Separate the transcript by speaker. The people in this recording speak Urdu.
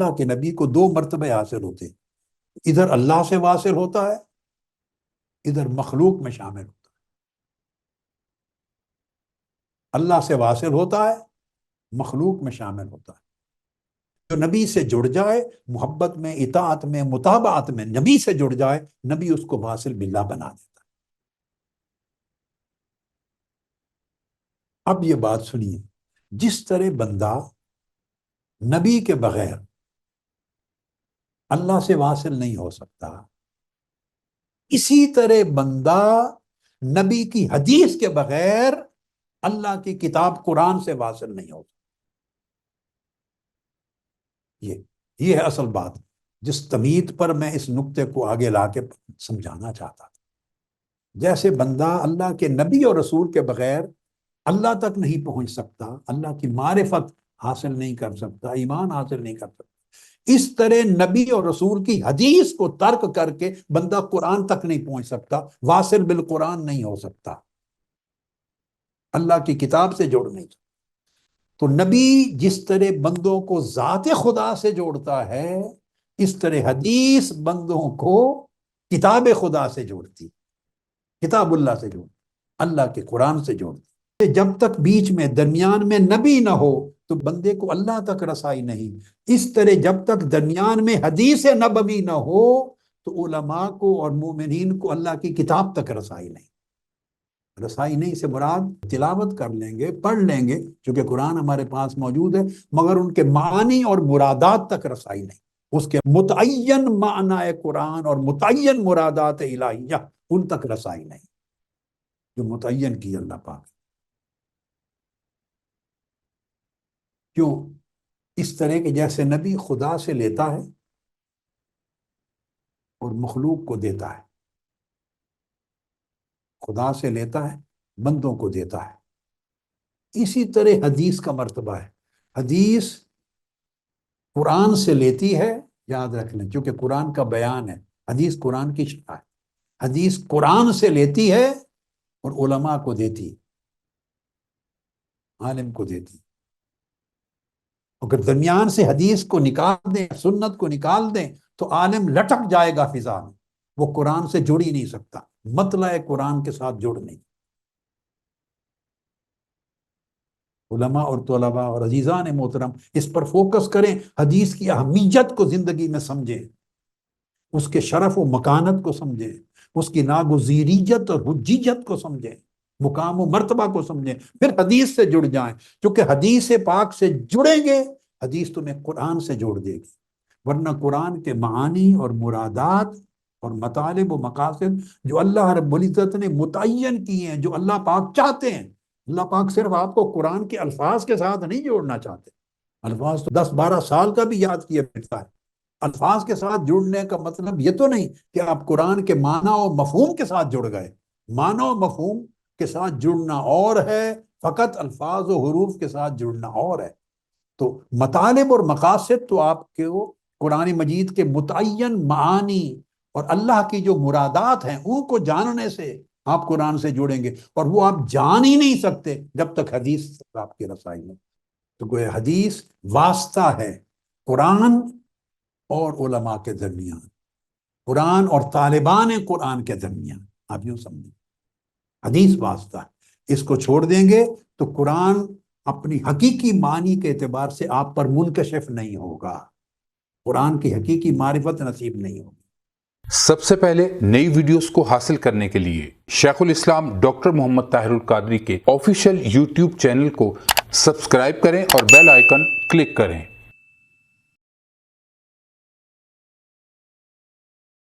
Speaker 1: اللہ کے نبی کو دو مرتبہ حاصل ہوتے ہیں۔ ادھر اللہ سے واصل ہوتا ہے، ادھر مخلوق میں شامل ہوتا ہے۔ اللہ سے واصل ہوتا ہے، مخلوق میں شامل ہوتا ہے۔ جو نبی سے جڑ جائے، محبت میں، اطاعت میں مطابعت میں نبی سے جڑ جائے، نبی اس کو واصل باللہ بنا دیتا ہے۔ اب یہ بات سنیے، جس طرح بندہ نبی کے بغیر اللہ سے واصل نہیں ہو سکتا۔ اسی طرح بندہ نبی کی حدیث کے بغیر اللہ کی کتاب قرآن سے واصل نہیں ہو سکتا۔ یہ یہ ہے اصل بات۔ جس تمید پر میں اس نقطے کو آگے لا کے سمجھانا چاہتا تھا۔ جیسے بندہ اللہ کے نبی اور رسول کے بغیر اللہ تک نہیں پہنچ سکتا، اللہ کی معرفت حاصل نہیں کر سکتا، ایمان حاصل نہیں کر سکتا۔ اس طرح نبی اور رسول کی حدیث کو ترک کر کے بندہ قرآن تک نہیں پہنچ سکتا، واصل بالقرآن نہیں ہو سکتا۔ اللہ کی کتاب سے جوڑ نہیں۔ تو نبی جس طرح بندوں کو ذات خدا سے جوڑتا ہے، اس طرح حدیث بندوں کو کتاب خدا سے جوڑتی، کتاب اللہ سے جوڑتی، اللہ کے قرآن سے جوڑتی۔ جب تک بیچ میں، درمیان میں نبی نہ ہو تو بندے کو اللہ تک رسائی نہیں۔ اس طرح جب تک درمیان میں حدیث نبوی نہ ہو، تو علماء کو اور مومنین کو اللہ کی کتاب تک رسائی نہیں۔ رسائی نہیں سے مراد تلاوت کر لیں گے، پڑھ لیں گے، چونکہ قرآن ہمارے پاس موجود ہے، مگر ان کے معنی اور مرادات تک رسائی نہیں۔ اس کے متعین معنی قرآن اور متعین مرادات الہیہ، ان تک رسائی نہیں۔ جو متعین کی اللہ پاک۔ کیوں؟ اس طرح کے جیسے نبی خدا سے لیتا ہے اور مخلوق کو دیتا ہے۔ خدا سے لیتا ہے، بندوں کو دیتا ہے۔ اسی طرح حدیث کا مرتبہ ہے۔ حدیث قرآن سے لیتی ہے، یاد رکھ لیں کیونکہ قرآن کا بیان ہے۔ حدیث قرآن کی شرح ہے۔ حدیث قرآن سے لیتی ہے اور علماء کو دیتی عالم کو دیتی اگر درمیان سے حدیث کو نکال دیں، سنت کو نکال دیں، تو عالم لٹک جائے گا فضا میں۔ وہ قرآن سے جڑ ہی نہیں سکتا۔ مطلع قرآن کے ساتھ جڑ نہیں۔ علماء اور طلباء اور عزیزان محترم، اس پر فوکس کریں۔ حدیث کی اہمیت کو زندگی میں سمجھیں۔ اس کے شرف و مکانت کو سمجھیں۔ اس کی ناگزیریت اور حجیت کو سمجھیں۔ مقام و مرتبہ کو سمجھیں، پھر حدیث سے جڑ جائیں۔ کیونکہ حدیث پاک سے جڑیں گے، حدیث تمہیں قرآن سے جوڑ دے گی۔ ورنہ قرآن کے معانی اور مرادات اور مطالب و مقاصد جو اللہ رب العزت نے متعین کیے ہیں، جو اللہ پاک چاہتے ہیں، اللہ پاک صرف آپ کو قرآن کے الفاظ کے ساتھ نہیں جوڑنا چاہتے۔ الفاظ تو دس بارہ سال کا بھی یاد کیا بیٹھتا ہے۔ الفاظ کے ساتھ جڑنے کا مطلب یہ تو نہیں کہ آپ قرآن کے معنی و مفہوم کے ساتھ جڑ گئے۔ معنی و مفہوم کے ساتھ جڑنا اور ہے، فقط الفاظ و حروف کے ساتھ جڑنا اور ہے۔ تو مطالب اور مقاصد تو آپ کے قرآن مجید کے متعین معانی اور اللہ کی جو مرادات ہیں، ان کو جاننے سے آپ قرآن سے جڑیں گے۔ اور وہ آپ جان ہی نہیں سکتے جب تک حدیث آپ کی رسائی میں۔ تو کوئی حدیث واسطہ ہے قرآن اور علماء کے درمیان۔ قرآن اور طالبان قرآن کے درمیان۔ آپ یوں سمجھیں۔ حدیث واسطہ ہے۔ اس کو چھوڑ دیں گے تو قرآن اپنی حقیقی معنی کے اعتبار سے آپ پر منکشف نہیں ہوگا۔ قرآن کی حقیقی معرفت نصیب نہیں ہوگی۔
Speaker 2: سب سے پہلے نئی ویڈیوز کو حاصل کرنے کے لیے شیخ الاسلام ڈاکٹر محمد طاہر القادری کے آفیشیل یوٹیوب چینل کو سبسکرائب کریں اور بیل آئیکن کلک کریں۔